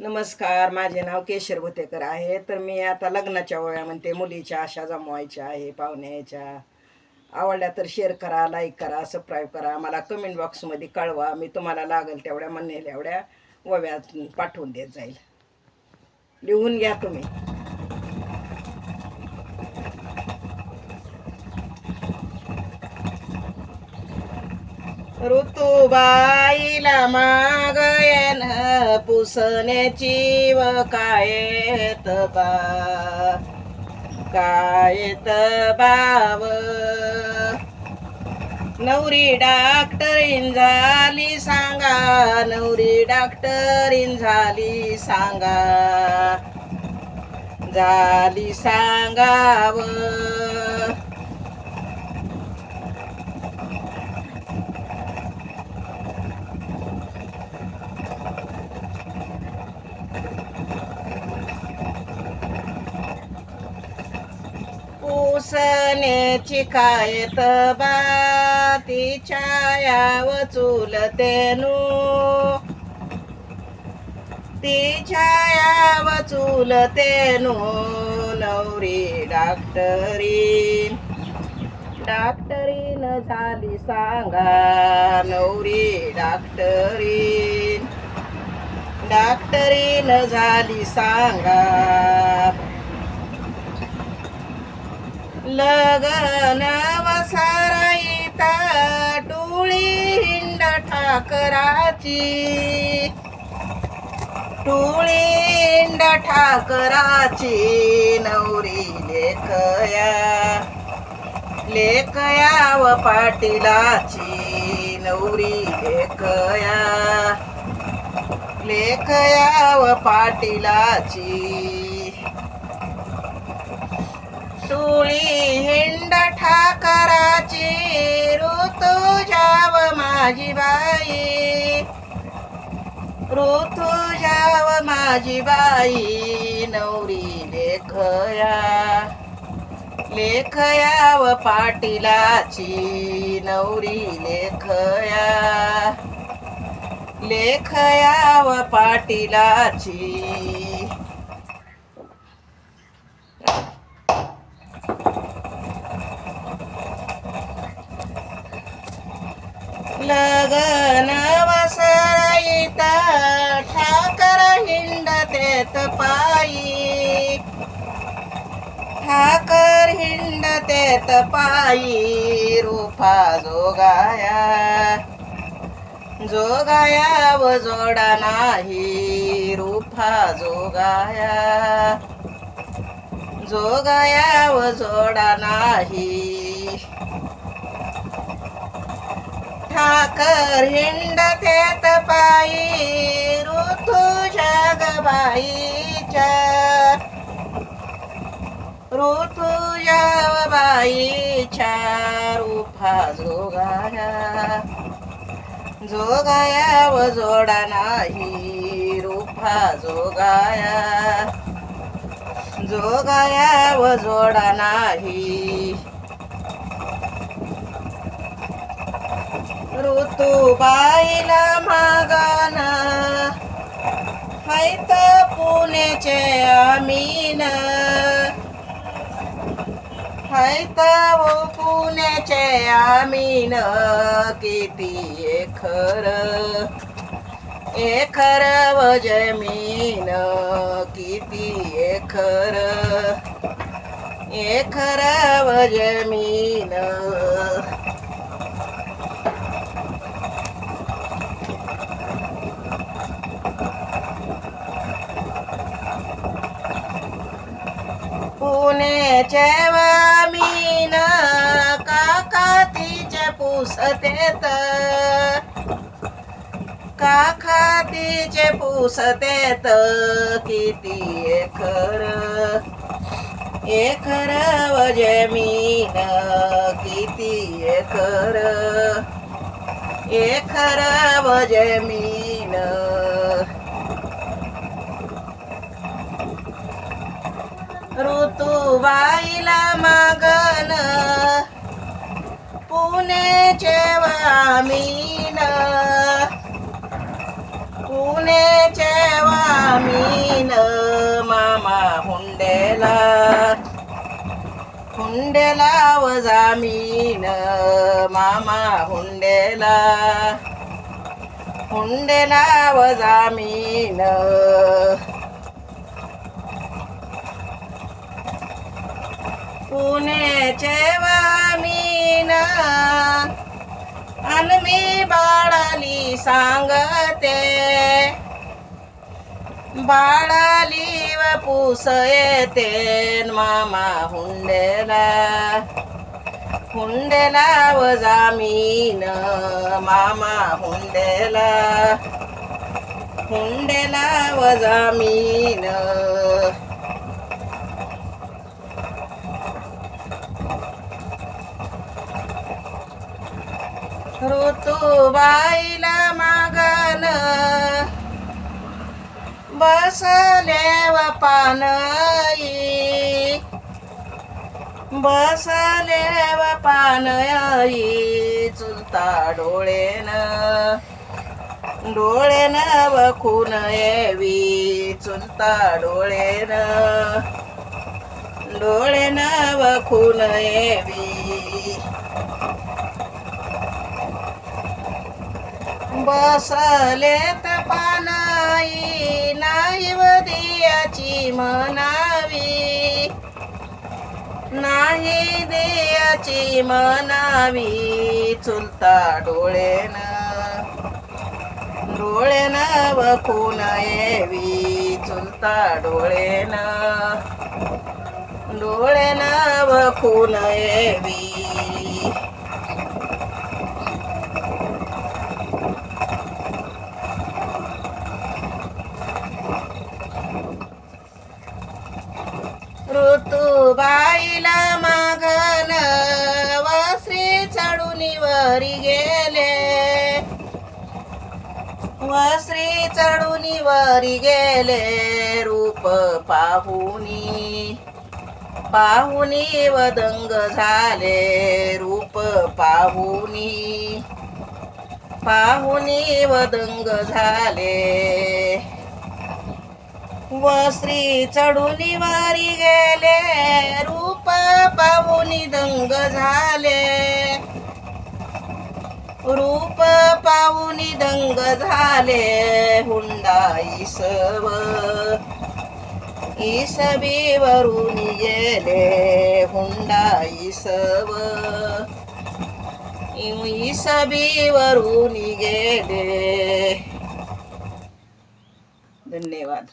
नमस्कार माझे नाव केशर भुतेकर आहे. तर मी आता लग्नाच्या वया म्हणते मुलीच्या आशा जमवायच्या आहे पाहुण्याच्या आवडल्या तर शेअर करा लाईक करा सबस्क्राईब करा. मला कमेंट बॉक्समध्ये कळवा मी तुम्हाला लागेल तेवढ्या म्हणेल एवढ्या वव्यात पाठवून देत जाईल. लिहून घ्या तुम्ही. ऋतुबाईला मागयन पुसण्याची व कायत बा? कायत बाव? नवरी डॉक्टरीन झाली सांगा. नवरी डॉक्टरीन झाली सांगा. झाली सांगाव. पुसण्याची कायत बा तिच्या नू ती तिच्या याव चुलतेनू नवरी डॉक्टरीन डॉक्टरीन झाली सांगा नवरी डॉक्टरीन डॉक्टरीन झाली सांगा लगन वसराईता टोळी हिंड ठाकराची. टोळी हिंड ठाकराची नवरी लेखया लेखया व पाटीलाची नवरी लेखया लेखया व पाटीलाची. टोळी हिंड ठाकराची ऋतू जाव माझी बाई. ऋतू जाव माझी बाई नवरी लेखया. लेखया व पाटीलाची नवरी लेखया. लेखया व पाटीलाची लगन वसराईता ठाकर हिंडतेत पायी ठाकर हिंडतेत पायी रूपा जोगाया. जोगाया व जोडा नाही रूपा जोगाया. जोगाया व जोडा नाही ठाकर हिंडतेत पायी ऋतू जगबाईच्या. ऋतू जगबाईच्या रूपा जोगाया जोगाया व जोडा नाही रूपा जोगाया. जोगाया व जोडा नाही. ऋतुबाईला मागाना. हैत पुण्याचे अमीन हैत वो पुण्याचे अमीन किती एखर. एखर व जमीन. किती एखर. एखर व जमीन. पुण्याचे मीन काका तिचे पुसतेत काका तिचे पुसतेत किती एकर एकर व जमीन किती एकर एकर व जमीन ऋतुबाईला मागन. पुणे वामीन पुणे वामीन मामा हुंडेला. हुंडेला वजामीन जामीन मामा हुंडेला. हुंडेला वजामीन. पुण्याचे वामीना. अन मी बाळाली सांगते. बाळाली व पुस येते मामा हुंडेला. हुंडेला व जामीन मामा हुंडेला. हुंडेला व जामीन. ऋतुबाईला मागन बसलेव पानई बसलेव पानई चुलता डोळेन. डोळेन व वखून येवी. चुलता डोळेन. डोळेन व वखून येवी. बसले तपानाई नाही मनावी नाही देयाची मनावी चुलता डोळेन डोळेन व खून येवी. चुलता डोळेन डोळेन व खून येवी. वरी गेले रूप पाहुनी. पाहुनी वदंग झाले रूप पाहुनी. पाहुनी वदंग झाले. वस्त्री चढून वारी गेले रूप पाहुनी दंग झाले. रूप पाहुनी दंग झाले हुंडाई इसव इसबी वरून गेले हुंडाई इसव इसबी वरून गेले. धन्यवाद.